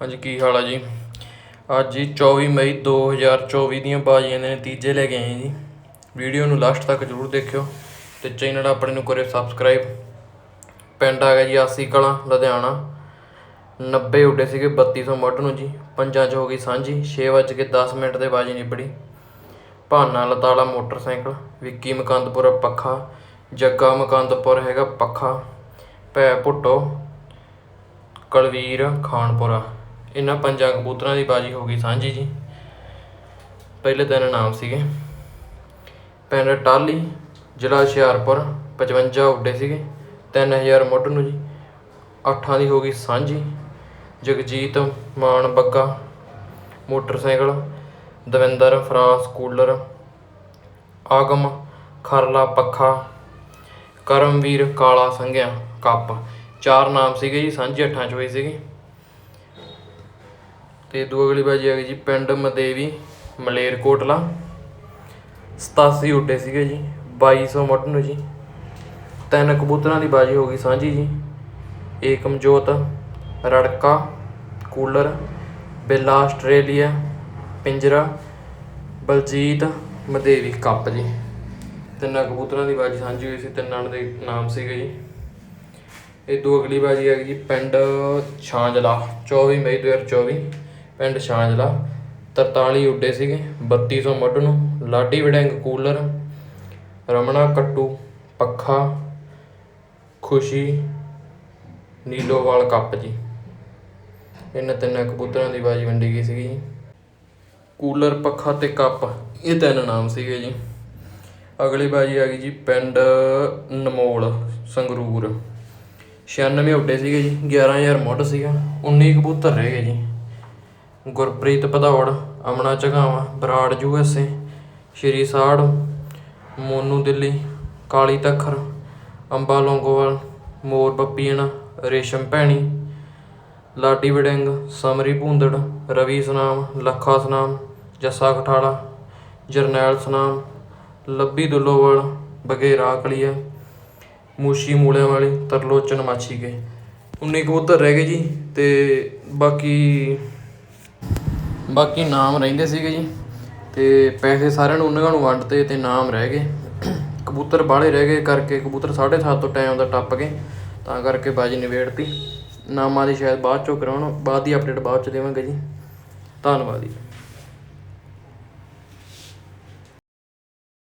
ਹਾਂਜੀ, ਕੀ ਹਾਲ ਆ ਜੀ? ਅੱਜ ਜੀ 24 ਮਈ 2024 ਦੀਆਂ ਬਾਜ਼ੀਆਂ ਦੇ ਨਤੀਜੇ ਲੈ ਕੇ ਆਏ ਜੀ। ਵੀਡੀਓ ਨੂੰ ਲਾਸਟ ਤੱਕ ਜਰੂਰ ਦੇਖਿਓ ਤੇ ਚੈਨਲ ਆਪਣੇ ਨੂੰ ਕਰਿਓ ਸਬਸਕ੍ਰਾਈਬ ਪਿੰਡ ਆ ਗਿਆ ਜੀ ਆਸੀ ਕਲਾਂ, ਲੁਧਿਆਣਾ। 90 ਉੱਡੇ ਸੀਗੇ 3200 ਮੁੱਢ ਨੂੰ ਜੀ। ਪੰਜਾਂ 'ਚ ਹੋ ਗਈ ਸਾਂਝੀ 6:10 ਮਿੰਟ ਦੇ ਬਾਜੀ ਨਿਬੜੀ। ਭਾਨਾ ਲਤਾਲਾ ਮੋਟਰਸਾਈਕਲ, ਵਿੱਕੀ ਮਕੰਦਪੁਰ ਪੱਖਾ, ਜੱਗਾ ਮਕੰਦਪੁਰ ਹੈਗਾ ਪੱਖਾ। ਭੈ ਭੁੱਟੋ ਕਲਵੀਰ ਖਾਨਪੁਰਾ। ਇਹਨਾਂ ਪੰਜਾਂ ਕਬੂਤਰਾਂ ਦੀ ਬਾਜੀ ਹੋ ਗਈ ਸਾਂਝੀ ਜੀ। ਪਹਿਲੇ ਤਿੰਨ ਨਾਮ ਸੀਗੇ। ਪਿੰਡ ਟਾਲੀ ਜ਼ਿਲ੍ਹਾ ਹੁਸ਼ਿਆਰਪੁਰ 55 ਉੱਡੇ ਸੀਗੇ। 3000 ਮੁੱਢ ਨੂੰ ਜੀ, ਅੱਠਾਂ ਦੀ ਹੋ ਗਈ ਸਾਂਝੀ। Jagjit, Maan Bagga, motorcycle, Davinder, France, cooler, Agam, Kharla, ਪੱਖਾ, ਕਰਮਵੀਰ, ਕਾਲਾ ਸੰਘਿਆ, ਕੱਪ। ਚਾਰ ਨਾਮ ਸੀਗੇ ਜੀ, ਸਾਂਝੀ ਅੱਠਾਂ ਚ ਹੋਏ ਸੀਗੇ। ਤੇ ਦੂ ਅਗਲੀ ਬਾਜੀ ਆ ਗਈ ਜੀ ਪਿੰਡ ਮਦੇਵੀ ਮਲੇਰਕੋਟਲਾ 87 ਉੱਡੇ ਸੀਗੇ ਜੀ 2200 ਮੁੱਢ ਨੂੰ ਜੀ। ਤਿੰਨ ਕਬੂਤਰਾਂ ਦੀ ਬਾਜੀ ਹੋ ਗਈ ਸਾਂਝੀ ਜੀ। ਏਕਮਜੋਤ ਰੜਕਾ, ਕੂਲਰ, ਬੇਲਾ ਆਸਟ੍ਰੇਲੀਆ, ਪਿੰਜਰਾ, ਬਲਜੀਤ, ਮਦੇਵੀ ਕੱਪ ਜੀ। ਤਿੰਨਾਂ ਕਬੂਤਰਾਂ ਦੀ ਬਾਜੀ ਸਾਂਝੀ ਹੋਈ ਸੀ, ਤਿੰਨਾਂ ਦੇ ਨਾਮ ਸੀਗੇ ਜੀ। ਇਹ ਦੋ ਅਗਲੀ ਬਾਜੀ ਆ ਗਈ ਜੀ ਪਿੰਡ ਛਾਂਜਲਾ 24 ਮਈ 2024 ਪਿੰਡ ਛਾਂਜਲਾ। 43 ਉੱਡੇ ਸੀਗੇ 3200 ਮੁੱਢ ਨੂੰ, ਲਾਡੀ ਵਡੈਂਗ ਕੂਲਰ, ਰਮਣਾ ਕੱਟੂ, ਪੱਖਾ, ਖੁਸ਼ੀ, ਨੀਲੋਵਾਲ ਕੱਪ ਜੀ। ਇਹਨਾਂ ਤਿੰਨਾਂ ਕਬੂਤਰਾਂ ਦੀ ਬਾਜੀ ਵੰਡੀ ਗਈ ਸੀਗੀ ਜੀ। ਕੂਲਰ, ਪੱਖਾ ਤੇ ਕੱਪ, ਇਹ ਤਿੰਨ ਨਾਮ ਸੀਗੇ ਜੀ। ਅਗਲੀ ਬਾਜੀ ਆ ਗਈ ਜੀ ਪਿੰਡ ਨਮੋਲ, ਸੰਗਰੂਰ। 96 ਉੱਡੇ ਸੀਗੇ ਜੀ 11000 ਮੁੱਢ ਸੀਗਾ 19 ਕਬੂਤਰ ਰਹਿ ਗਏ ਜੀ। Gurpreet Bhadaur, Amna Jhagawan, Brar U S A, Shri Saar, Monu Delhi, Kali Takhar, Amba Longowal, Mor Bappin Resham Bhaini, Ladi Warring, Samri Bhunder, Ravi Sunam, Lakha Sunam, Jassa Khatala Jarnail Sunam, Labhi Dullowal, Bagera ਕਲੀਆ, ਮੂਸ਼ੀ ਮੂਲਿਆਂ ਵਾਲੀ ਤਰਲੋਚਨ ਮਾਛੀ ਕੇ 19 ਕਬੂਤਰ ਰਹਿ ਗਏ ਜੀ ਤੇ ਬਾਕੀ ਬਾਕੀ ਨਾਮ ਰਹਿੰਦੇ ਸੀਗੇ ਜੀ ਤੇ ਪੈਸੇ ਸਾਰਿਆਂ ਨੂੰ ਉਹਨਾਂ ਨੂੰ ਵੰਡਤੇ ਤੇ ਨਾਮ ਰਹਿ ਗਏ। ਕਬੂਤਰ ਬਾਹਲੇ ਰਹਿ ਗਏ ਕਰਕੇ ਕਬੂਤਰ 7:30 ਤੋਂ ਟਾਈਮ ਦਾ ਟੱਪ ਗਏ, ਤਾਂ ਕਰਕੇ ਬਾਜੀ ਨਿਬੇੜਤੀ। ਨਾਮਾਂ ਦੀ ਸ਼ਾਇਦ ਬਾਅਦ ਚੋਂ ਕਰਾਉਣ, ਬਾਅਦ ਦੀ ਅਪਡੇਟ ਬਾਅਦ ਚ ਦੇਵਾਂਗੇ ਜੀ। ਧੰਨਵਾਦ ਜੀ।